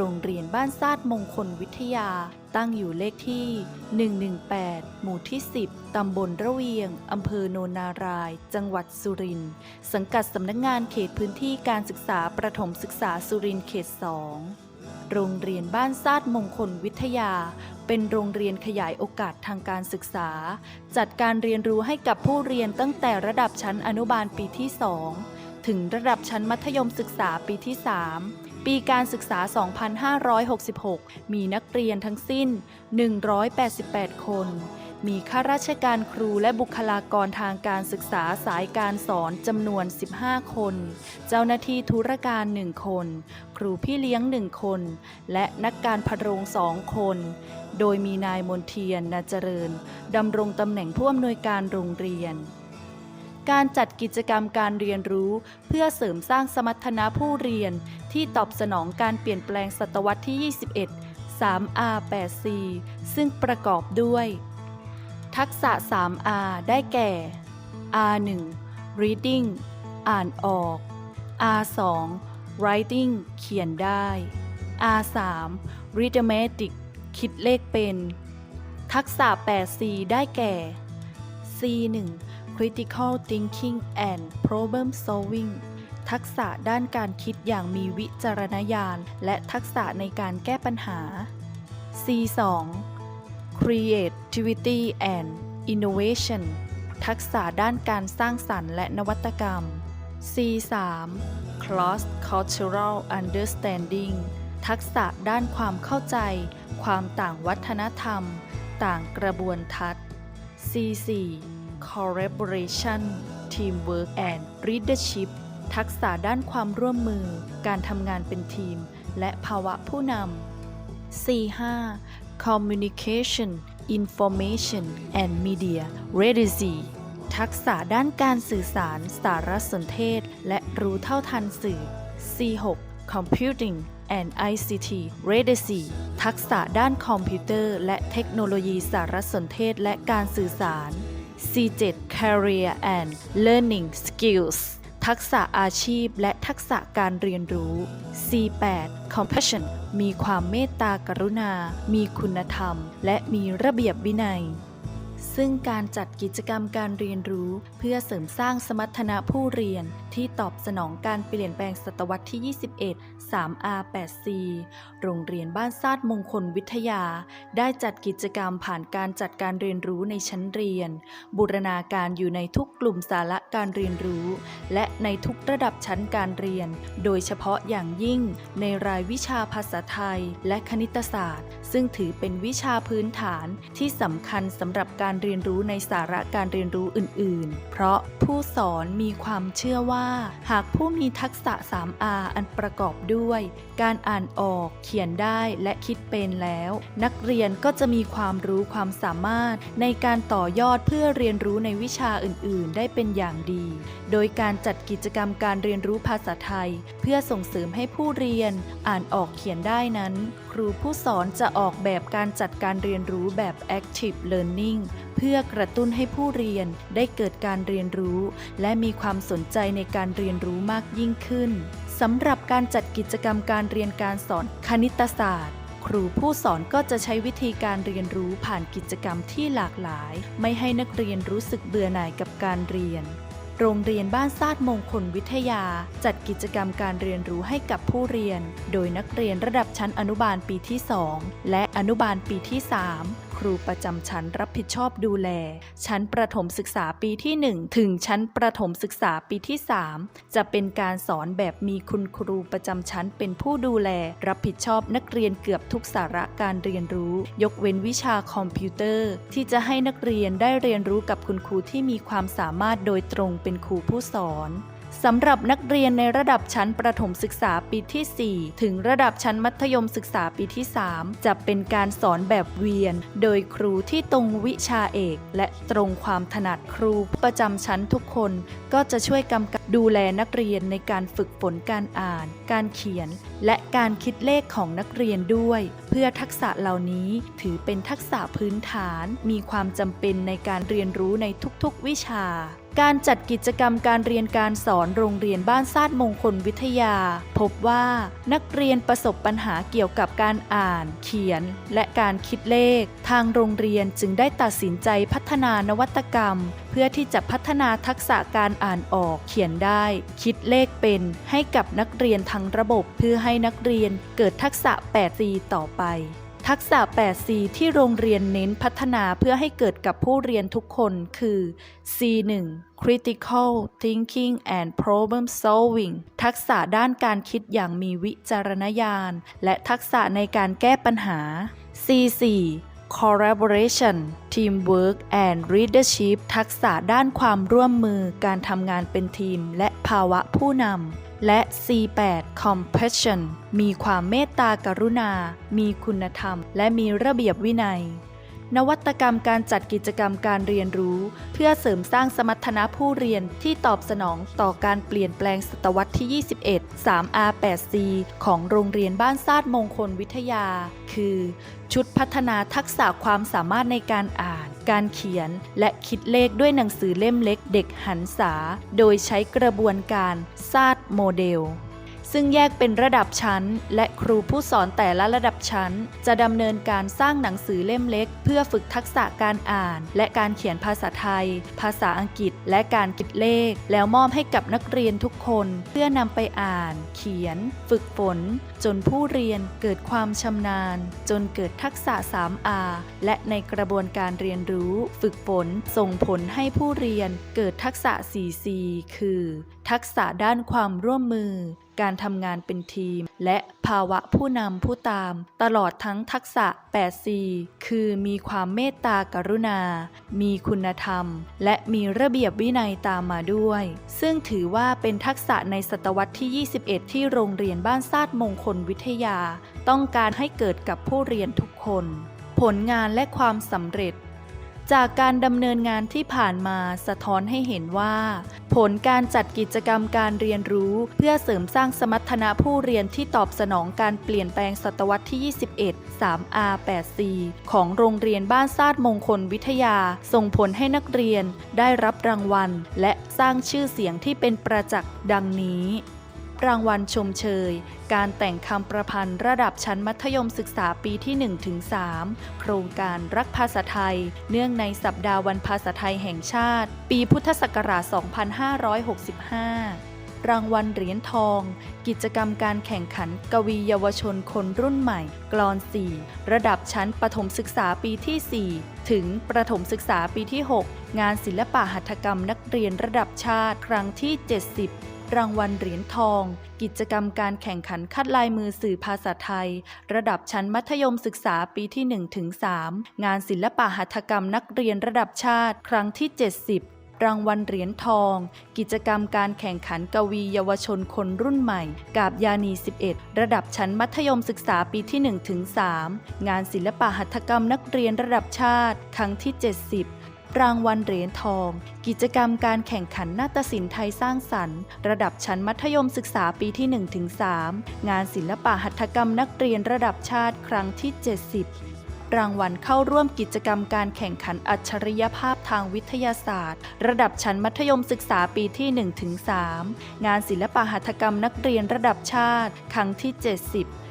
โรงเรียนบ้านซาดมงคลวิทยา ตั้งอยู่เลขที่ 118 หมู่ที่ 10 ตำบลระเวียง อำเภอโนนาราย จังหวัดสุรินทร์ สังกัดสำนักงงานเขตพื้นที่การศึกษาประถมศึกษาสุรินทร์เขต 2 โรงเรียนบ้านซาดมงคลวิทยา เป็นโรงเรียนขยายโอกาสทางการศึกษา จัดการเรียนรู้ให้กับผู้เรียนตั้งแต่ระดับชั้นอนุบาลปีที่ 2 ถึงระดับชั้นมัธยมศึกษาปีที่ 3 ปีการศึกษา 2566 มีนักเรียนทั้งสิ้น 188 คน มีข้าราชการครูและบุคลากรทางการศึกษาสายการสอนจำนวน 15 คน เจ้าหน้าที่ธุรการ 1 คน ครูพี่เลี้ยง 1 คน และนักการพโรงสองคน โดยมีนายมนเทียนนาเจริญดำรงตำแหน่งผู้อำนวยการโรงเรียน การจัดกิจกรรมการเรียนรู้ เพื่อเสริมสร้างสมรรถนะผู้เรียน ที่ตอบสนองการเปลี่ยนแปลงศตวรรษที่ 21 3R 8C ซึ่งประกอบด้วย ทักษะ 3R ได้แก่ R1 reading อ่านออก R2 writing เขียนได้ R3 arithmetic คิดเลขเป็น ทักษะ 8C ได้แก่ C1 critical thinking and problem solving ทักษะด้านการคิดอย่างมีวิจารณญาณ และทักษะในการแก้ปัญหา C2 creativity and innovation ทักษะด้านการสร้างสรรค์และนวัตกรรม C3 cross cultural understanding ทักษะด้านความเข้าใจ ความต่างวัฒนธรรม ต่างกระบวนทัศน์ C4 collaboration teamwork and leadership ทักษะด้านความร่วมมือ การทำงานเป็นทีม และภาวะผู้นำ C5 communication information and media literacy ทักษะด้านการสื่อสารสารสนเทศ และรู้เท่าทันสื่อ C6 computing and ICT literacy ทักษะด้านคอมพิวเตอร์ และเทคโนโลยีสารสนเทศและการสื่อสาร C7 career and learning skills ทักษะอาชีพและทักษะการเรียนรู้ C8 compassion มีความเมตตากรุณา มีคุณธรรม และมีระเบียบวินัย ซึ่งการจัดกิจกรรมการเรียนรู้ เพื่อเสริมสร้างสมรรถนะผู้เรียน ที่ตอบสนองการเปลี่ยนแปลงศตวรรษที่ 21 3R 8C โรงเรียนบ้านซาดมงคลวิทยา ได้จัดกิจกรรมผ่านการจัดการเรียนรู้ในชั้นเรียน บูรณาการอยู่ในทุกกลุ่มสาระการเรียนรู้ และในทุกระดับชั้นการเรียน โดยเฉพาะอย่างยิ่ง ในรายวิชาภาษาไทย และคณิตศาสตร์ซึ่งถือเป็นวิชาพื้นฐานที่สำคัญสำหรับการเรียนรู้ในสาระการเรียนรู้อื่น ๆ เพราะผู้สอนมีความเชื่อว่า หากผู้มีทักษะ 3R อันประกอบด้วย การอ่านออก เขียนได้และคิดเป็นแล้ว นักเรียนก็จะมีความรู้ความสามารถในการต่อยอดเพื่อเรียนรู้ในวิชาอื่น ๆ ได้เป็นอย่างดี โดยการจัดกิจกรรมการเรียนรู้ภาษาไทย เพื่อส่งเสริมให้ผู้เรียนอ่านออกเขียนได้นั้น ครูผู้สอนจะออกแบบการจัดการเรียนรู้แบบ active learning เพื่อกระตุ้นให้ผู้เรียนได้เกิดการเรียนรู้ และมีความสนใจในการเรียนรู้มากยิ่งขึ้นสำหรับการจัดกิจกรรมการเรียนการสอนคณิตศาสตร์ ครูผู้สอนก็จะใช้วิธีการเรียนรู้ผ่านกิจกรรมที่หลากหลาย ไม่ให้นักเรียนรู้สึกเบื่อหน่ายกับการเรียน โรงเรียนบ้านซาดมงคลวิทยา จัดกิจกรรมการเรียนรู้ให้กับผู้เรียน โดยนักเรียนระดับชั้นอนุบาลปีที่ 2 และอนุบาลปีที่ 3 ครูประจำชั้นรับผิดชอบดูแล ชั้นประถมศึกษาปีที่ 1 ถึงชั้นประถมศึกษาปีที่ 3 จะเป็นการสอนแบบมีคุณครูประจำชั้นเป็นผู้ดูแล รับผิดชอบนักเรียนเกือบทุกสาระการเรียนรู้ ยกเว้นวิชาคอมพิวเตอร์ ที่จะให้นักเรียนได้เรียนรู้กับคุณครูที่มีความสามารถโดยตรงเป็นครูผู้สอน สำหรับนักเรียนในระดับชั้นประถมศึกษาปีที่ 4 ถึงระดับชั้นมัธยมศึกษาปีที่ 3 จะเป็นการสอนแบบเวียน โดยครูที่ตรงวิชาเอก และตรงความถนัดครูประจำชั้นทุกคน ก็จะช่วยกำกับดูแลนักเรียนในการฝึกฝนการอ่าน การเขียน และการคิดเลขของนักเรียนด้วย เพื่อทักษะเหล่านี้ถือเป็นทักษะพื้นฐาน มีความจำเป็นในการเรียนรู้ในทุกๆวิชา การจัดกิจกรรมการเรียนการสอนโรงเรียนบ้านซาดมงคลวิทยา พบว่านักเรียนประสบปัญหาเกี่ยวกับการอ่าน เขียน และการคิดเลข ทางโรงเรียนจึงได้ตัดสินใจพัฒนานวัตกรรม เพื่อที่จะพัฒนาทักษะการอ่านออกเขียนได้ คิดเลขเป็นให้กับนักเรียนทั้งระบบเพื่อให้นักเรียนเกิดทักษะ 8C ต่อไป ทักษะ 8C ที่โรงเรียนเน้นพัฒนาเพื่อให้เกิดกับผู้เรียนทุกคนคือ C1 Critical Thinking and Problem Solving ทักษะด้านการคิดอย่างมีวิจารณญาณ และทักษะในการแก้ปัญหา C4 Collaboration Teamwork and Leadership ทักษะด้านความร่วมมือการทำงานเป็นทีม และภาวะผู้นำและ C8 Compassion มีความเมตตากรุณา มีคุณธรรม และมีระเบียบวินัย นวัตกรรมการจัดกิจกรรมการเรียนรู้ เพื่อเสริมสร้างสมรรถนะผู้เรียนที่ตอบสนองต่อการเปลี่ยนแปลงศตวรรษที่ 21 3R8C ของโรงเรียนบ้านซาดมงคลวิทยา คือ ชุดพัฒนาทักษะความสามารถในการอ่านการเขียนและคิดเลขด้วยหนังสือเล่มเล็กเด็กหันษา โดยใช้กระบวนการซาดโมเดล ซึ่งแยกเป็นระดับชั้น และครูผู้สอนแต่ละระดับชั้น จะดำเนินการสร้างหนังสือเล่มเล็ก เพื่อฝึกทักษะการอ่าน และการเขียนภาษาไทย ภาษาอังกฤษ และการคิดเลข แล้วมอบให้กับนักเรียนทุกคน เพื่อนำไปอ่าน เขียน ฝึกฝน จนผู้เรียนเกิดความชำนาญ จนเกิดทักษะ 3R และในกระบวนการเรียนรู้ ฝึกฝน ส่งผลให้ผู้เรียนเกิดทักษะ 4C คือ ทักษะด้านความร่วมมือ การทำงานเป็นทีม และภาวะผู้นำผู้ตาม ตลอดทั้งทักษะ 8C คือมีความเมตตากรุณา มีคุณธรรม และมีระเบียบวินัยตามมาด้วย ซึ่งถือว่าเป็นทักษะในศตวรรษที่ 21 ที่โรงเรียนบ้านซาดมงคลวิทยา ต้องการให้เกิดกับผู้เรียนทุกคน ผลงานและความสำเร็จ จากการดำเนินงานที่ผ่านมาสะท้อนให้เห็นว่า ผลการจัดกิจกรรมการเรียนรู้ เพื่อเสริมสร้างสมรรถนะผู้เรียนที่ตอบสนองการเปลี่ยนแปลงศตวรรษที่ 21 3R8C ของโรงเรียนบ้านซาดมงคลวิทยา ส่งผลให้นักเรียนได้รับรางวัล และสร้างชื่อเสียงที่เป็นประจักษ์ดังนี้ รางวัลชมเชย การแต่งคำประพันธ์ระดับชั้นมัธยมศึกษาปีที่ 1-3 โครงการรักภาษาไทย เนื่องในสัปดาห์วันภาษาไทยแห่งชาติ ปีพุทธศักราช 2565รางวัลเหรียญทอง กิจกรรมการแข่งขันกวีเยาวชนคนรุ่นใหม่ กลอน 4 ระดับชั้นประถมศึกษาปีที่ 4 ถึงประถมศึกษาปีที่ 6 งานศิลปะหัตถกรรมนักเรียนระดับชาติครั้งที่ 70 รางวัลเหรียญทอง กิจกรรมการแข่งขันคัดลายมือสื่อภาษาไทย ระดับชั้นมัธยมศึกษาปีที่ 1-3 งานศิลปะหัตถกรรมนักเรียนระดับชาติ ครั้งที่ 70รางวัลเหรียญทอง กิจกรรมการแข่งขันกวีเยาวชนคนรุ่นใหม่ กาบยานี 11 ระดับชั้นมัธยมศึกษาปีที่ 1-3 งานศิลปะหัตถกรรมนักเรียนระดับชาติ ครั้งที่ 70 รางวัลเหรียญทอง กิจกรรมการแข่งขันนาฏศิลป์ไทยสร้างสรรค์ ระดับชั้นมัธยมศึกษาปีที่ 1-3 งานศิลปะหัตถกรรมนักเรียนระดับชาติครั้งที่ 70รางวัลเข้าร่วมกิจกรรมการแข่งขันอัจฉริยภาพทางวิทยาศาสตร์ ระดับชั้นมัธยมศึกษาปีที่ 1-3 งานศิลปะหัตถกรรมนักเรียนระดับชาติ ครั้งที่ 70